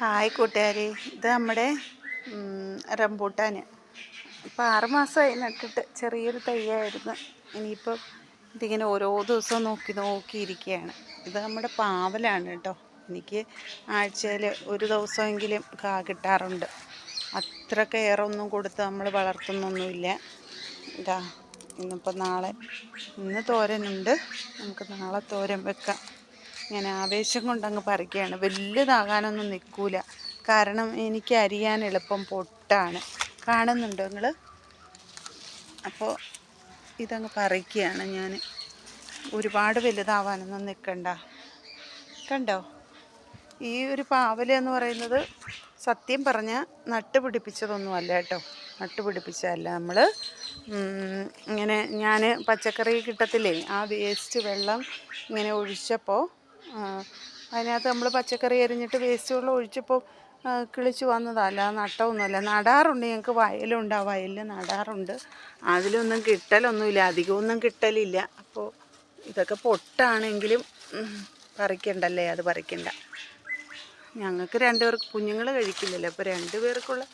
Hi കൂട്ടുകാരി. ഇത് നമ്മുടെ റംബൂട്ടാൻ റംബൂട്ടാന്. ഇപ്പം ആറ് മാസമായി നട്ടിട്ട് ചെറിയൊരു തൈയായിരുന്നു ഇനിയിപ്പോൾ ഇതിങ്ങനെ ഓരോ ദിവസവും നോക്കി നോക്കിയിരിക്കുകയാണ്. ഇത് നമ്മുടെ പാവലാണ് കേട്ടോ. എനിക്ക് ആഴ്ചയിൽ ഒരു ദിവസമെങ്കിലും കാ കിട്ടാറുണ്ട്. അത്ര കെയറൊന്നും കൊടുത്ത് നമ്മൾ വളർത്തുന്നൊന്നുമില്ല. ഇതാ ഇന്നിപ്പോൾ നാളെ ഇന്ന് തോരനുണ്ട്. നമുക്ക് നാളെ തോരൻ വെക്കാം. ഞാൻ ആവേശം കൊണ്ടങ്ങ് പറിക്കുകയാണ്. വലുതാകാനൊന്നും നിൽക്കൂല. കാരണം എനിക്ക് അരിയാൻ എളുപ്പം പൊട്ടാണ്. കാണുന്നുണ്ടോ നിങ്ങൾ അപ്പോൾ ഇതങ്ങ് പറിക്കുകയാണ് ഞാൻ. ഒരുപാട് വലുതാവാനൊന്നും നിൽക്കണ്ട. കണ്ടോ? ഈ ഒരു പാവല എന്ന് പറയുന്നത് സത്യം പറഞ്ഞാൽ നട്ടുപിടിപ്പിച്ചതൊന്നുമല്ല കേട്ടോ. നട്ടുപിടിപ്പിച്ചതല്ല നമ്മൾ ഇങ്ങനെ ഞാൻ പച്ചക്കറി കിട്ടത്തില്ലേ? ആ വേസ്റ്റ് വെള്ളം ഇങ്ങനെ ഒഴിച്ചപ്പോൾ അതിനകത്ത് നമ്മൾ പച്ചക്കറി അരിഞ്ഞിട്ട് വേസ്റ്റ് വെള്ളം ഒഴിച്ചപ്പോൾ കിളിച്ചു വന്നതല്ല നട്ടമൊന്നുമല്ല നടാറുണ്ട്. ഞങ്ങൾക്ക് വയലുണ്ട്. ആ വയലിൽ നടാറുണ്ട്. അതിലൊന്നും കിട്ടലൊന്നുമില്ല. അധികമൊന്നും കിട്ടലില്ല. അപ്പോൾ ഇതൊക്കെ പൊട്ടാണെങ്കിലും പറിക്കണ്ടല്ലേ? അത് പറിക്കണ്ട. ഞങ്ങൾക്ക് രണ്ടുപേർക്ക് കുഞ്ഞുങ്ങൾ കഴിക്കില്ലല്ലോ. അപ്പോൾ രണ്ടുപേർക്കുള്ള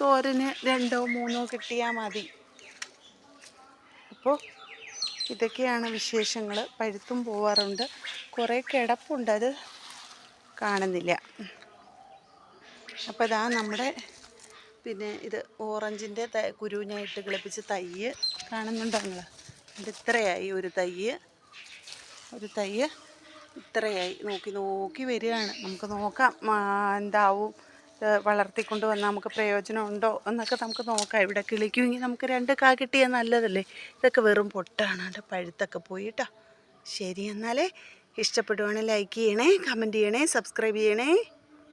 തോരന് രണ്ടോ മൂന്നോ കിട്ടിയാൽ മതി. അപ്പോൾ ഇതൊക്കെയാണ് വിശേഷങ്ങൾ പഴുത്തും പോവാറുണ്ട്. കുറേ കിടപ്പുണ്ട്. അത് കാണുന്നില്ല. അപ്പോൾ ഇതാ നമ്മുടെ പിന്നെ ഇത് ഓറഞ്ചിന്റെ കുരുവിനായിട്ട് കിളിപ്പിച്ച് തയ്യ് കാണുന്നുണ്ടോ നിങ്ങൾ ഇത് ഇത്രയായി ഒരു തയ്യ്. ഒരു തയ്യ് ഇത്രയായി. നോക്കി നോക്കി വരികയാണ്. നമുക്ക് നോക്കാം. എന്താവും? വളർത്തിക്കൊണ്ട് വന്നാൽ നമുക്ക് പ്രയോജനമുണ്ടോ എന്നൊക്കെ നമുക്ക് നോക്കാം. ഇവിടെ കിളിക്കുമെങ്കിൽ നമുക്ക് രണ്ട് കാ കിട്ടിയാൽ നല്ലതല്ലേ? ഇതൊക്കെ വെറും പൊട്ടാണ്. അതിന്റെ പഴുത്തൊക്കെ പോയി കേട്ടോ ശരി എന്നാലേ. ഇഷ്ടപ്പെടുവാണെങ്കിൽ ലൈക്ക് ചെയ്യണേ കമന്റ് ചെയ്യണേ സബ്സ്ക്രൈബ് ചെയ്യണേ.